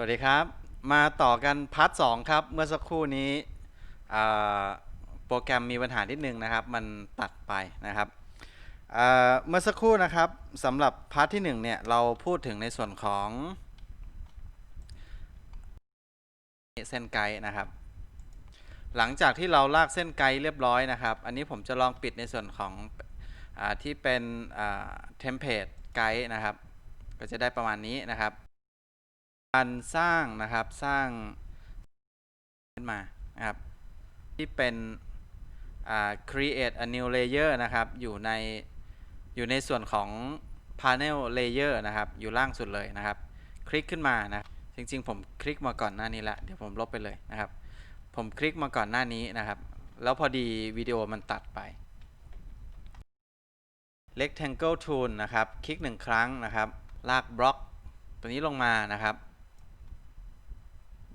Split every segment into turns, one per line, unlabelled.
สวัสดีครับ มาต่อกันพาร์ทสองครับ เมื่อสักครู่นี้โปรแกรมมีปัญหานิดนึงนะครับ มันตัดไปนะครับเมื่อสักครู่นะครับสำหรับพาร์ทที่หนึ่งเนี่ยเราพูดถึงในส่วนของเส้นไกด์นะครับ หลังจากที่เราลากเส้นไกด์เรียบร้อยนะครับ อันนี้ผมจะลองปิดในส่วนของอที่เป็นเทมเพลตไกด์นะครับ ก็จะได้ประมาณนี้นะครับ การสร้างนะครับสร้างขึ้นมานะครับที่เป็น create a new layer นะครับอยู่ในอยู่ในส่วนของ panel layer นะครับอยู่ล่างสุดเลยนะครับ คลิกขึ้นมานะจริงๆ ผมคลิกมาก่อนหน้านี้ละเดี๋ยวผมลบไปเลยนะครับ ผมคลิกมาก่อนหน้านี้นะครับ แล้วพอดีวิดีโอมันตัดไป rectangle tool นะครับ คลิกหนึ่งครั้งนะครับ ลากบล็อกตัวนี้ลงมานะครับ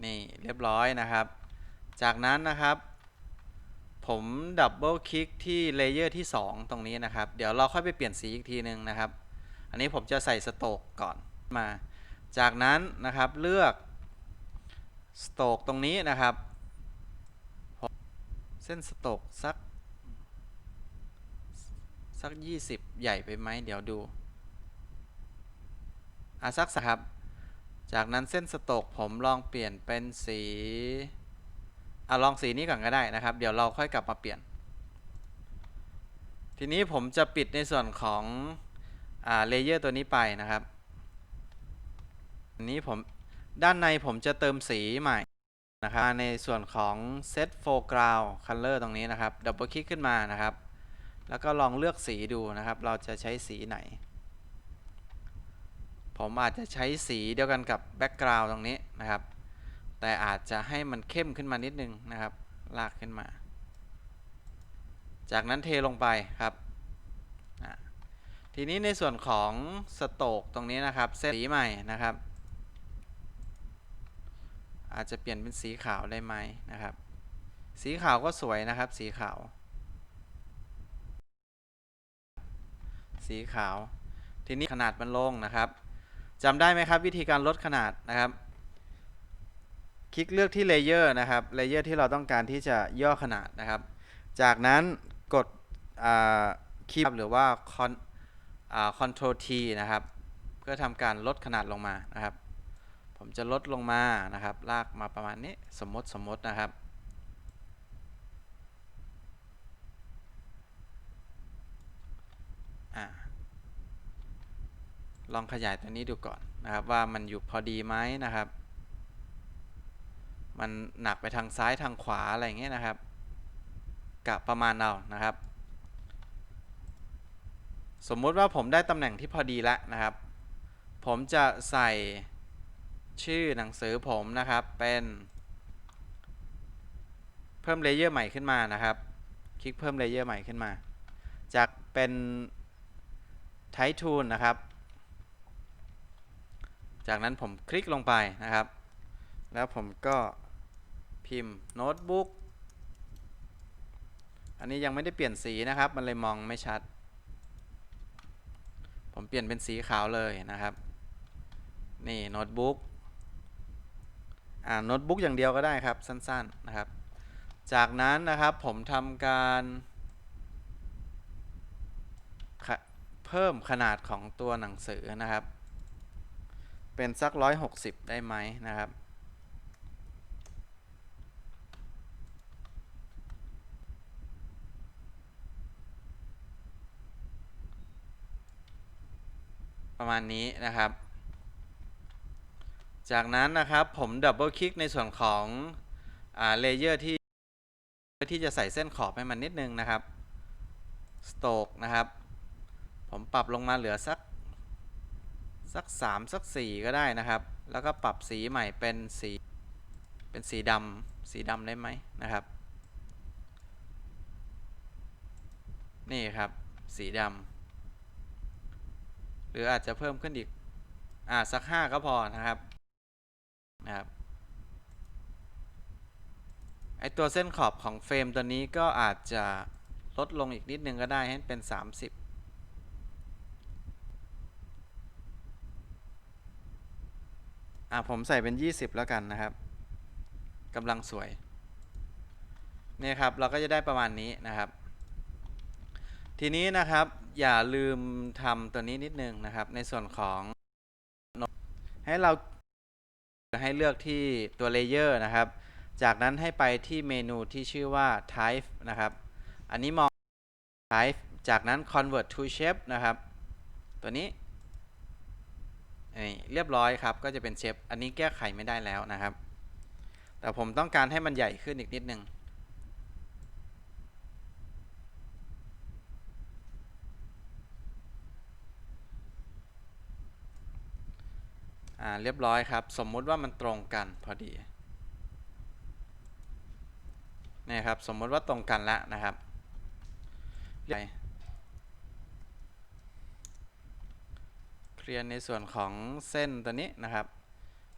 นี่เรียบร้อยนะครับ จากนั้นนะครับ ผมดับเบิลคลิกที่เลเยอร์ที่ 2 ตรงนี้นะครับ เดี๋ยวเราค่อยไปเปลี่ยนสีอีกทีนึงนะครับ อันนี้ผมจะใส่สโตกก่อนมา จากนั้นนะครับเลือกสโตกตรงนี้นะครับเส้นสโตกสัก สัก 20 ใหญ่ไปไหมเดี๋ยวดูอะสักสครับ จากนั้นเส้นสโตกผมลองเปลี่ยนเป็นสีอะลองสีนี้ก่อนก็ได้นะครับ เดี๋ยวเราค่อยกลับมาเปลี่ยน ทีนี้ผมจะปิดในส่วนของอ่าเลเยอร์ตัวนี้ไปนะครับอันนี้ผมด้านในผมจะเติมสีใหม่นะครับในส่วนของ set foreground color ตรงนี้นะครับดับเบิลคลิกขึ้นมานะครับ แล้วก็ลองเลือกสีดูนะครับ เราจะใช้สีไหน ผมอาจจะใช้สีเดียวกันกับแบ็กกราวด์ตรงนี้นะครับ แต่อาจจะให้มันเข้มขึ้นมานิดนึงนะครับ ลากขึ้นมา จากนั้นเทลงไปครับทีนี้ในส่วนของสโตกตรงนี้นะครับ เส้นสีใหม่นะครับ อาจจะเปลี่ยนเป็นสีขาวได้ไหมนะครับ สีขาวก็สวยนะครับ สีขาว สีขาว ทีนี้ขนาดมันลงนะครับ จำได้ไหมครับวิธีการลดขนาดนะครับ คลิกเลือกที่เลเยอร์นะครับเลเยอร์ที่เราต้องการที่จะย่อขนาดนะครับ จากนั้นกดคีย์หรือว่า Ctrl T นะครับเพื่อทำการลดขนาดลงมานะครับ ผมจะลดลงมานะครับ ลากมาประมาณนี้สมมติสมมตินะครับ ลองขยายตัวนี้ดูก่อนนะครับว่ามันอยู่พอดีไหมนะครับ มันหนักไปทางซ้ายทางขวาอะไรเงี้ยนะครับกะประมาณเอานะครับ สมมุติว่าผมได้ตำแหน่งที่พอดีแล้วนะครับ ผมจะใส่ชื่อหนังสือผมนะครับเป็นเพิ่มเลเยอร์ใหม่ขึ้นมานะครับ คลิกเพิ่มเลเยอร์ใหม่ขึ้นมา จากเป็นไททูนนะครับ จากนั้นผมคลิกลงไปนะครับ แล้วผมก็พิมพ์โน้ตบุ๊กอันนี้ยังไม่ได้เปลี่ยนสีนะครับ มันเลยมองไม่ชัด ผมเปลี่ยนเป็นสีขาวเลยนะครับ นี่โน้ตบุ๊กอ่าโน้ตบุ๊กอย่างเดียวก็ได้ครับสั้นๆนะครับ จากนั้นนะครับผมทำการเพิ่มขนาดของตัวหนังสือนะครับ เป็นสักร้อยหกสิบได้ไหมนะครับ ประมาณนี้นะครับ จากนั้นนะครับผมดับเบิลคลิกในส่วนของเลเยอร์ที่ที่จะใส่เส้นขอบให้มันนิดนึงนะครับสโตกนะครับ ผมปรับลงมาเหลือสัก สัก 3 สัก 4 ก็ได้นะครับ แล้วก็ปรับสีใหม่เป็นสีเป็นสีดำสีดำได้ไหมนะครับ นี่ครับสีดำหรืออาจจะเพิ่มขึ้นอีกอ่าสัก 5 ก็พอนะครับนะครับไอตัวเส้นขอบของเฟรมตัวนี้ก็อาจจะลดลงอีกนิดนึงก็ได้ให้เป็น 30 อะผมใส่เป็น 20 แล้วกันนะครับกำลังสวยเนี่ยครับเราก็จะได้ประมาณนี้นะครับ ทีนี้นะครับอย่าลืมทำตัวนี้นิดนึงนะครับ ในส่วนของให้เราให้เลือกที่ตัวเลเยอร์นะครับ จากนั้นให้ไปที่เมนูที่ชื่อว่า type นะครับ อันนี้มอง type จากนั้น convert to shape นะครับ ตัวนี้ เรียบร้อยครับ ก็จะเป็นเชฟ อันนี้แก้ไขไม่ได้แล้วนะครับ แต่ผมต้องการให้มันใหญ่ขึ้นอีกนิดนึง อ่า เรียบร้อยครับ สมมุติว่ามันตรงกันพอดี นี่ครับ สมมุติว่าตรงกันแล้วนะครับ เคลียร์ในส่วนของเส้นตัวนี้นะครับ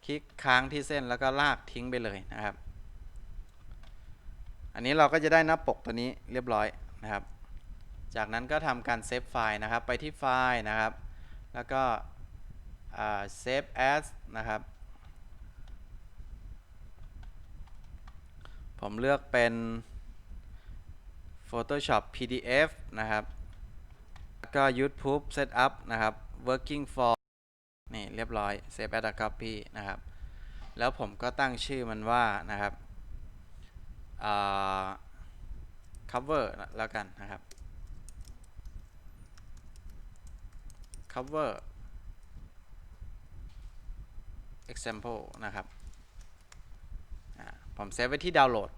คลิกค้างที่เส้นแล้วก็ลากทิ้งไปเลยนะครับ อันนี้เราก็จะได้หน้าปกตัวนี้เรียบร้อยนะครับ จากนั้นก็ทำการเซฟไฟล์นะครับไปที่ไฟล์นะครับ แล้วก็อ่า save as นะครับ ผมเลือกเป็น Photoshop PDF นะครับ ก็ YouTube Setup นะครับ Working for นี่เรียบร้อย Save as a copy นะครับ แล้วผมก็ตั้งชื่อมันว่านะครับ cover แล้วกันนะครับ cover example นะครับ ผมเซฟไว้ที่ดาวน์โหลด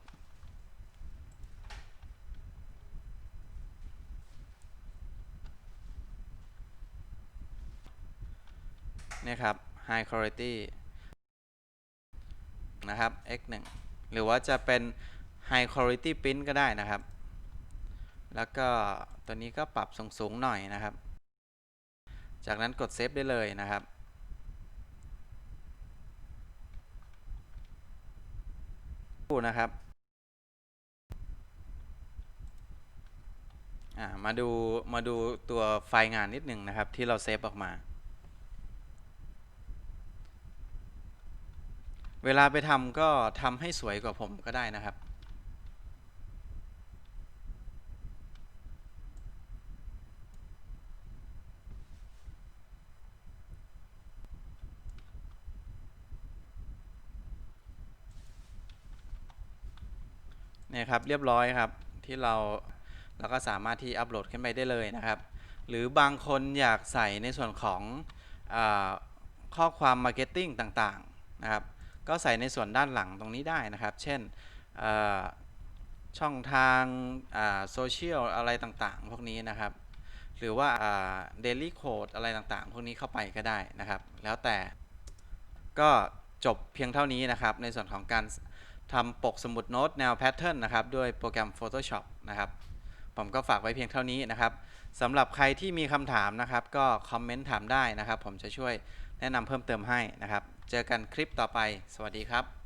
นี่ครับ high quality นะครับ x 1หรือว่าจะเป็น high quality print ก็ได้นะครับ แล้วก็ตัวนี้ก็ปรับสูงๆหน่อยนะครับ จากนั้นกดเซฟได้เลยนะครับดูนะครับมาดูมาดูตัวไฟล์งานนิดหนึ่งนะครับที่เราเซฟออกมา เวลาไปทำก็ทำให้สวยกว่าผมก็ได้นะครับ เนี่ยครับเรียบร้อยครับที่เราเราก็สามารถที่อัปโหลดขึ้นไปได้เลยนะครับ หรือบางคนอยากใส่ในส่วนของอข้อความมาร์เก็ตติ้งต่างๆนะครับ ก็ใส่ในส่วนด้านหลังตรงนี้ได้นะครับ เช่นช่องทางโซเชียลอะไรต่างๆ พวกนี้นะครับ หรือว่าเดลี่โคดอะไรต่างๆ พวกนี้เข้าไปก็ได้นะครับ แล้วแต่ก็จบเพียงเท่านี้นะครับ ในส่วนของการทำปกสมุดโน้ตแนวแพทเทิร์นนะครับ ด้วยโปรแกรม Photoshop นะครับ ผมก็ฝากไว้เพียงเท่านี้นะครับสำหรับใครที่มีคำถามนะครับ ก็คอมเมนต์ถามได้นะครับ ผมจะช่วยแนะนำเพิ่มเติมให้นะครับ เจอกันคลิปต่อไป สวัสดีครับ